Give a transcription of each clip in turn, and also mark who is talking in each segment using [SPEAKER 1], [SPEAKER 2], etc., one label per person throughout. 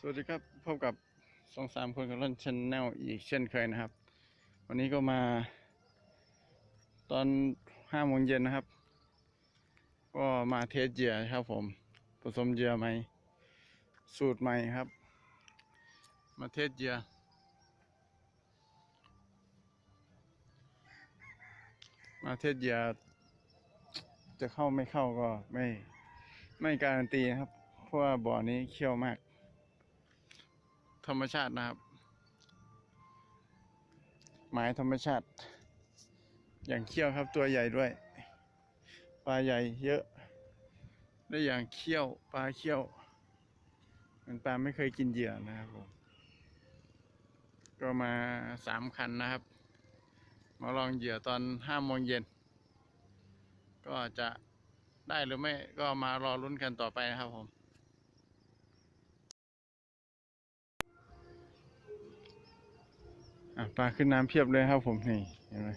[SPEAKER 1] สวัสดีครับพบกับสองสามคนกับร่อนชแนลอีกเช่นเคยนะครับ วันนี้ก็มา ตอนห้าโมงเย็นนะครับ ก็มาเทสเหยื่อครับผมผสมเยื่อใหม่สูตรใหม่ครับ มาเทสเหยื่อมาเทสเหยื่อจะเข้าไม่เข้าก็ไม่ไม่การันตีนะครับ เพราะว่าบ่อนี้เขี้ยวมาก ธรรมชาตินะครับ หมายธรรมชาติ อย่างเขี้ยวครับตัวใหญ่ด้วย ปลาใหญ่เยอะ ได้อย่างเขี้ยว ปลาเขี้ยวมันปลาไม่เคยกินเหยื่อนะครับผม ก็มาสามคันนะครับ มาลองเหยื่อตอนห้าโมงเย็น ก็จะได้หรือไม่ก็มารอลุ้นกันต่อไปนะครับผม ปลาขึ้นน้ำเพียบเลยครับผมนี่เห็นไหม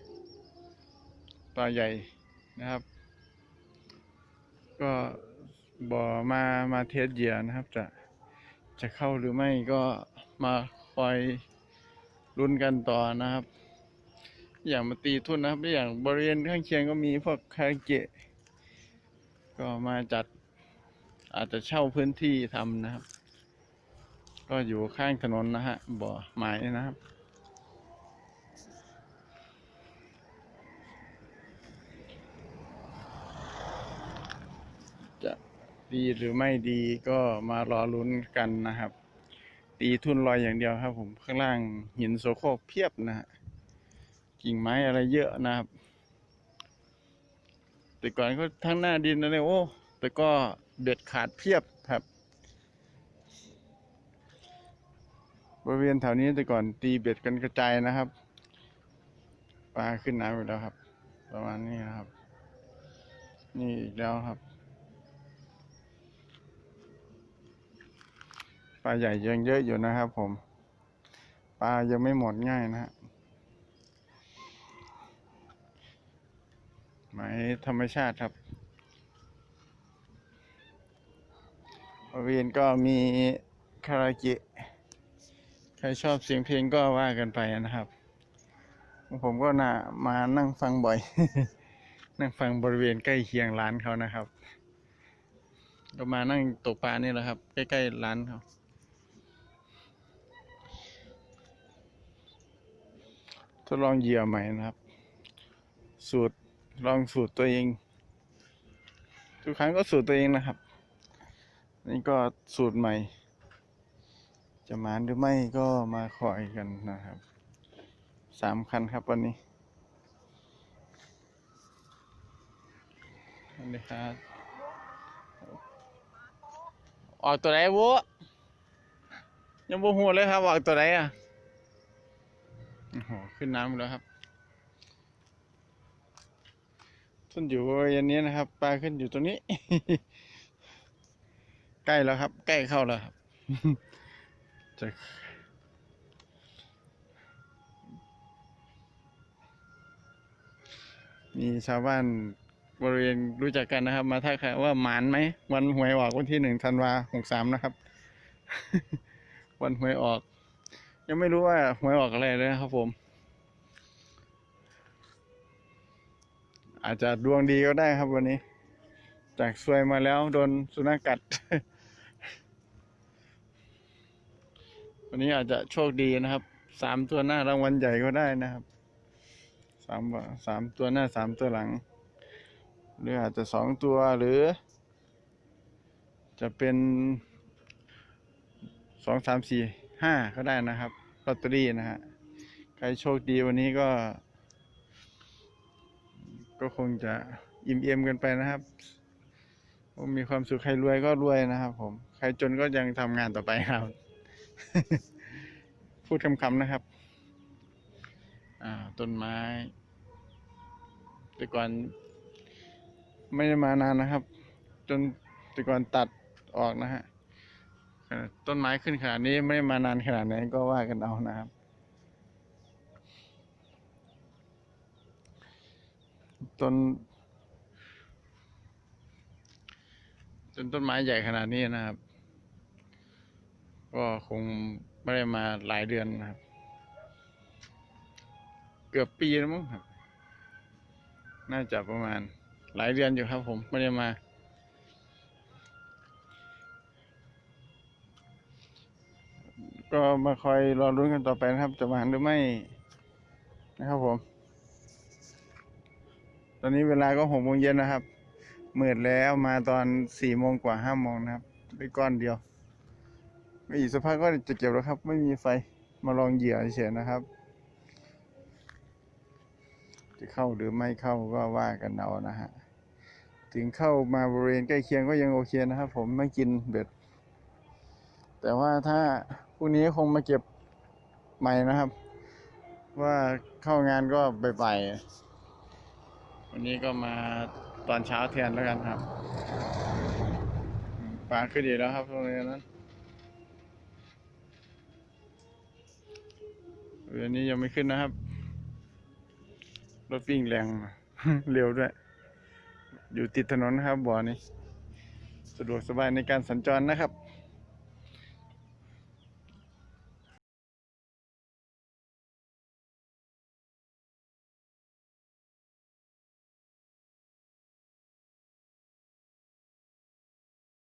[SPEAKER 1] ปลาใหญ่นะครับ ก็บ่อมามาเทสเหยื่อนะครับ จะจะเข้าหรือไม่ก็มาคอยลุ้นกันต่อนะครับ อย่างมาตีทุ่นนะครับอย่างบริเวณข้างเคียงก็มีพวกคาราเกะ ก็มาจัดอาจจะเช่าพื้นที่ทำนะครับ ก็อยู่ข้างถนนนะฮะบ่อไม้นะครับ ดีหรือไม่ดีก็มารอลุ้นกันนะครับ ตีทุนลอยอย่างเดียวครับ ผมข้างล่างหินโซโครกเพียบนะฮะกิ่งไม้อะไรเยอะนะครับ แต่ก่อนก็ทั้งหน้าดินนะเนี่ยโอ้แต่ก็เด็ดขาดเพียบครับ บริเวณแถวนี้แต่ก่อนตีเบ็ดกันกระจายนะครับปลาขึ้นน้ำไปแล้วครับ ประมาณนี้นะครับ นี่อีกแล้วครับ ปลาใหญ่ยังเยอะอยู่นะครับผม ปลายังไม่หมดง่ายนะฮะหมายธรรมชาติครับบริเวณก็มีคาราเกะ ใครชอบเสียงเพลงก็ว่ากันไปนะครับ ผมก็น่ามานั่งฟังบ่อย นั่งฟังบริเวณใกล้เคียงร้านเขานะครับ ก็มานั่งตกปลานี่แหละครับ ใกล้ๆร้านเขา ทดลองเหยื่อใหม่นะครับ สูตรลองสูตรตัวเอง ทุกครั้งก็สูตรตัวเองนะครับ นี่ก็สูตรใหม่ จะมาหรือไม่ก็มาคอยกันนะครับสามคันครับวันนี้สวัสดีครับออกตัวไหนบุยังบ่หัวเลยครับออกตัวไหนอะ โอ้โหขึ้นน้ำแล้วครับขึ้นอยู่บริเวณนี้นะครับ ปลาขึ้นอยู่ตรงนี้ ใกล้แล้วครับ ใกล้เข้าแล้วครับจะมีชาวบ้านบริเวณรู้จักกันนะครับ มาทักทายว่าหมานไหม วันหวยออกวันที่หนึ่งธันวาหกสามนะครับ วันหวยออก ยังไม่รู้ว่าหวยออกอะไรเลยนะครับผม อาจจะดวงดีก็ได้ครับวันนี้ จากซวยมาแล้วโดนสุนัขกัด วันนี้อาจจะโชคดีนะครับ สามตัวหน้ารางวัลใหญ่ก็ได้นะครับ สามสามตัวหน้าสามตัวหลัง หรืออาจจะสองตัวหรือ จะเป็นสองสามสี่ห้าก็ได้นะครับ ลอตเตอรี่นะฮะ ใครโชคดีวันนี้ก็ ก็คงจะอิ่มเอมกันไปนะครับผมมีความสุขใครรวยก็รวยนะครับ ผม ใครจนก็ยังทำงานต่อไปครับ พูดคำๆนะครับ อ่า ต้นไม้ แต่ก่อนไม่ได้มานานนะครับ จนแต่ก่อนตัดออกนะฮะ ต้นไม้ขึ้นขนาดนี้ไม่ได้มานานขนาดไหนก็ว่ากันเอานะครับ ต้นจนต้นไม้ใหญ่ขนาดนี้นะครับ ก็คงไม่ได้มาหลายเดือนนะครับ เกือบปีแล้วมั้งครับ น่าจะประมาณหลายเดือนอยู่ครับผมไม่ได้มา ก็มาคอยรอรุ้นกันต่อไปนะครับ จะมาหรือไม่นะครับผม ตอนนี้เวลาก็หกโมงเย็นนะครับมืดแล้วมาตอนสี่โมงกว่าห้าโมงนะครับได้ก้อนเดียวไม่อีกสักพักก็จะเก็บแล้วครับ ไม่มีไฟมาลองเหยื่อเฉยนะครับ จะเข้าหรือไม่เข้าก็ว่ากันเอานะฮะถึงเข้ามาบริเวณใกล้เคียงก็ยังโอเคนะครับ ผมไม่กินเบ็ด แต่ว่าถ้า พรุ่งนี้คงมาเก็บใหม่นะครับ ว่าเข้างานก็บ่ายๆวันนี้ก็มาตอนเช้าแทนแล้วกันครับปลาขึ้นอีแล้วครับตรงนี้นั้นเรือนี้ยังไม่ขึ้นนะครับ รถวิ่งแรงเร็วด้วย อยู่ติดถนนนะครับบ่อนี้ สะดวกสบายในการสัญจรนะครับ